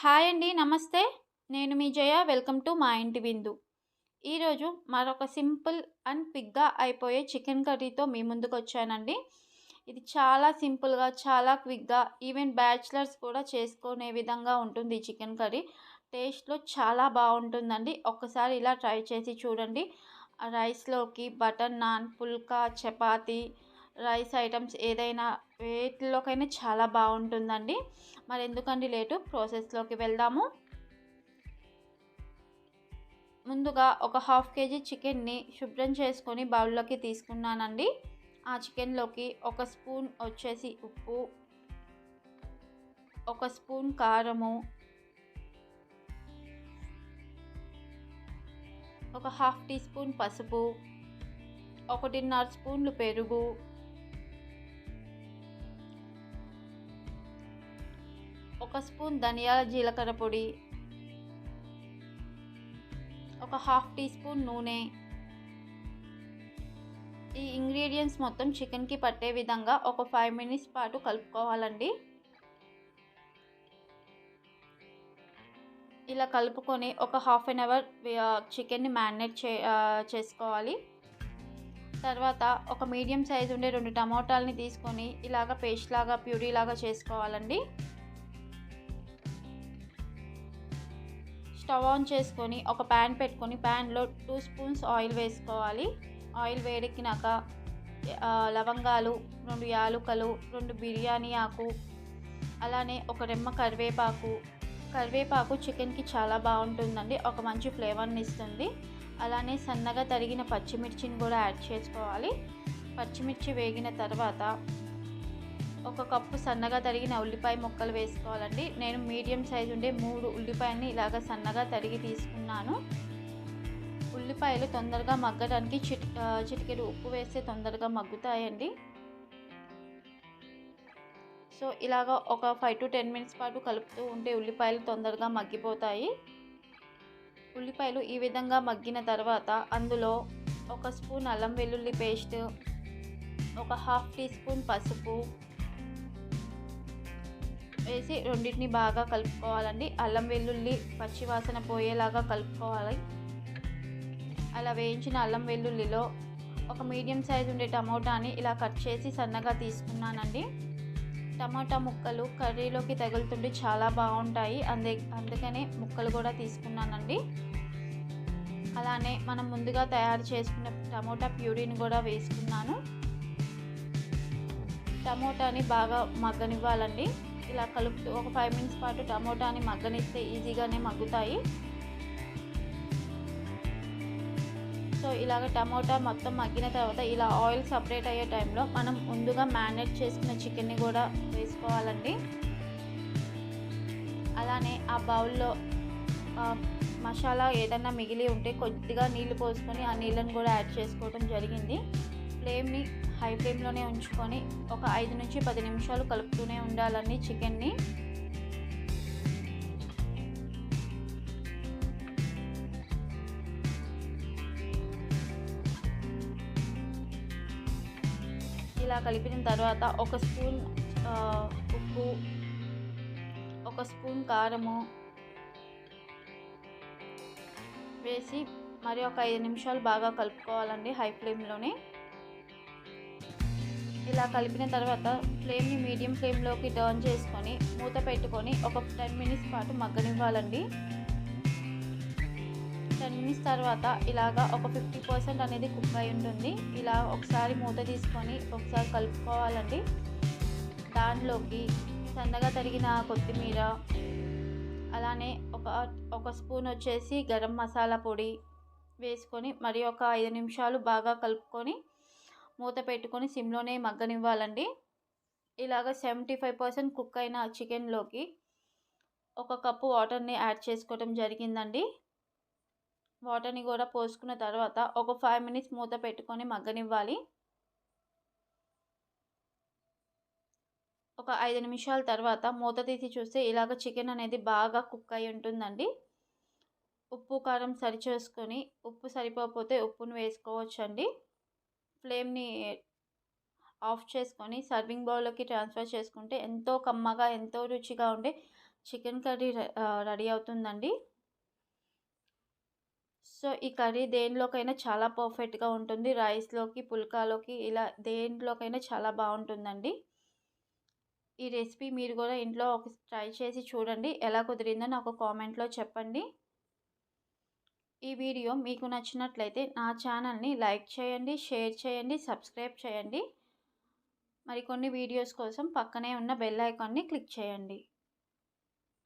Hi అండి నమస్తే. నేను మీ జయ వెల్కమ్ టు మా ఇంటి విందు. ఈరోజు మరొక సింపుల్ అండ్ క్విక్గా అయిపోయే చికెన్ కర్రీతో మీ ముందుకు వచ్చానండి. ఇది చాలా సింపుల్గా చాలా క్విక్గా ఈవెన్ బ్యాచిలర్స్ కూడా చేసుకునే విధంగా ఉంటుంది ఈ చికెన్ కర్రీ. టేస్ట్లో చాలా బాగుంటుందండి. ఒక్కసారి ఇలా ట్రై చేసి చూడండి. ఆ రైస్లోకి butter naan pulka chapati rice items ఏదైనా వేటిలోకైనా చాలా బాగుంటుందండి. మరి ఎందుకండి లేటు? ప్రాసెస్లోకి వెళ్దాము. ముందుగా ఒక హాఫ్ కేజీ చికెన్ని శుభ్రం చేసుకొని బౌల్లోకి తీసుకున్నానండి. ఆ చికెన్లోకి ఒక స్పూన్ వచ్చేసి ఉప్పు ఒక స్పూన్ కారము ఒక హాఫ్ టీ స్పూన్ పసుపు ఒకటిన్నర స్పూన్లు పెరుగు ఒక స్పూన్ ధనియాల జీలకర్ర పొడి ఒక హాఫ్ టీ స్పూన్ నూనె. ఈ ఇంగ్రీడియంట్స్ మొత్తం చికెన్కి పట్టే విధంగా ఒక ఫైవ్ మినిట్స్ పాటు కలుపుకోవాలండి. ఇలా కలుపుకొని ఒక హాఫ్ అన్ అవర్ చికెన్ని మ్యారినేట్ చే చేసుకోవాలి. తర్వాత ఒక మీడియం సైజు ఉండే రెండు టమోటాలని తీసుకొని ఇలాగ పేస్ట్ లాగా ప్యూరీ లాగా చేసుకోవాలండి. స్టవ్ ఆన్ చేసుకొని ఒక ప్యాన్ పెట్టుకొని ప్యాన్లో టూ స్పూన్స్ ఆయిల్ వేసుకోవాలి. ఆయిల్ వేడెక్కినాక లవంగాలు రెండు యాలుకలు రెండు బిర్యానీ ఆకు అలానే ఒక రెమ్మ కరివేపాకు. కరివేపాకు చికెన్కి చాలా బాగుంటుందండి ఒక మంచి ఫ్లేవర్ని ఇస్తుంది. అలానే సన్నగా తరిగిన పచ్చిమిర్చిని కూడా యాడ్ చేసుకోవాలి. పచ్చిమిర్చి వేగిన తర్వాత ఒక కప్పు సన్నగా తరిగిన ఉల్లిపాయ ముక్కలు వేసుకోవాలండి. నేను మీడియం సైజు ఉండే మూడు ఉల్లిపాయలని ఇలాగ సన్నగా తరిగి తీసుకున్నాను. ఉల్లిపాయలు తొందరగా మగ్గడానికి చిట్ చిటికెడు ఉప్పు వేస్తే తొందరగా మగ్గుతాయండి. సో ఇలాగ ఒక ఫైవ్ టు టెన్ మినిట్స్ పాటు కలుపుతూ ఉంటే ఉల్లిపాయలు తొందరగా మగ్గిపోతాయి. ఉల్లిపాయలు ఈ విధంగా మగ్గిన తర్వాత అందులో ఒక స్పూన్ అల్లం వెల్లుల్లి పేస్ట్ ఒక హాఫ్ టీ స్పూన్ పసుపు వేసి రెండింటిని బాగా కలుపుకోవాలండి. అల్లం వెల్లుల్లి పచ్చివాసన పోయేలాగా కలుపుకోవాలి. అలా వేయించిన అల్లం వెల్లుల్లిలో ఒక మీడియం సైజు ఉండే టమోటాని ఇలా కట్ చేసి సన్నగా తీసుకున్నానండి. టమాటా ముక్కలు కర్రీలోకి తగులుతుంటే చాలా బాగుంటాయి. అందే అందుకనే ముక్కలు కూడా తీసుకున్నానండి. అలానే మనం ముందుగా తయారు చేసుకున్న టమోటా ప్యూరీని కూడా వేసుకున్నాను. టమోటాని బాగా మగ్గనివ్వాలండి. ఇలా కలుపుతూ ఒక ఫైవ్ మినిట్స్ పాటు టమోటాని మగ్గనిస్తే ఈజీగానే మగ్గుతాయి. సో ఇలాగ టమోటా మొత్తం మగ్గిన తర్వాత ఇలా ఆయిల్ సపరేట్ అయ్యే టైంలో మనం ముందుగా మ్యారినేట్ చేసుకున్న చికెన్ని కూడా వేసుకోవాలండి. అలానే ఆ బౌల్లో మసాలా ఏదన్నా మిగిలి ఉంటే కొద్దిగా నీళ్ళు పోసుకొని ఆ నీళ్ళని కూడా యాడ్ చేసుకోవడం జరిగింది. ఫ్లేమ్ని హై ఫ్లేమ్లోనే ఉంచుకొని ఒక ఐదు నుంచి పది నిమిషాలు కలుపుతూనే ఉండాలండి చికెన్ని. ఇలా కలిపిన తర్వాత ఒక స్పూన్ ఉప్పు ఒక స్పూన్ కారము వేసి మరి ఒక ఐదు నిమిషాలు బాగా కలుపుకోవాలండి హై ఫ్లేమ్లోనే. ఇలా కలిపిన తర్వాత ఫ్లేమ్ని మీడియం ఫ్లేమ్లోకి టర్న్ చేసుకొని మూత పెట్టుకొని ఒక టెన్ మినిట్స్ పాటు మగ్గనివ్వాలండి. టెన్ మినిట్స్ తర్వాత ఇలాగా ఒక ఫిఫ్టీ పర్సెంట్ అనేది కుక్ అయి ఉంటుంది. ఇలా ఒకసారి మూత తీసుకొని ఒకసారి కలుపుకోవాలండి. దాంట్లోకి సన్నగా తరిగిన కొత్తిమీర అలానే ఒక ఒక స్పూన్ వచ్చేసి గరం మసాలా పొడి వేసుకొని మరి ఒక ఐదు నిమిషాలు బాగా కలుపుకొని మూత పెట్టుకొని సిమ్లోనే మగ్గనివ్వాలండి. ఇలాగ సెవెంటీ ఫైవ్ పర్సెంట్ కుక్ అయిన చికెన్లోకి ఒక కప్పు వాటర్ని యాడ్ చేసుకోవడం జరిగిందండి. వాటర్ని కూడా పోసుకున్న తర్వాత ఒక ఫైవ్ మినిట్స్ మూత పెట్టుకొని మగ్గనివ్వాలి. ఒక ఐదు నిమిషాల తర్వాత మూత తీసి చూస్తే ఇలాగ చికెన్ అనేది బాగా కుక్ అయి ఉంటుందండి. ఉప్పు కారం సరి చేసుకొని ఉప్పు సరిపోకపోతే ఉప్పును వేసుకోవచ్చండి. ఫ్లేమ్ని ఆఫ్ చేసుకొని సర్వింగ్ బౌల్లోకి ట్రాన్స్ఫర్ చేసుకుంటే ఎంతో కమ్మగా ఎంతో రుచిగా ఉండే చికెన్ కర్రీ రెడీ అవుతుందండి. సో ఈ కర్రీ దేనిలోకైనా చాలా పర్ఫెక్ట్గా ఉంటుంది. రైస్లోకి పుల్కాలోకి ఇలా దేంట్లోకైనా చాలా బాగుంటుందండి. ఈ రెసిపీ మీరు కూడా ఇంట్లో ఒక ట్రై చేసి చూడండి. ఎలా కుదిరిందో నాకు కామెంట్లో చెప్పండి. ఈ వీడియో మీకు నచ్చినట్లయితే నా ఛానల్ని లైక్ చేయండి షేర్ చేయండి సబ్స్క్రైబ్ చేయండి. మరికొన్ని వీడియోస్ కోసం పక్కనే ఉన్న బెల్ ఐకాన్ని క్లిక్ చేయండి.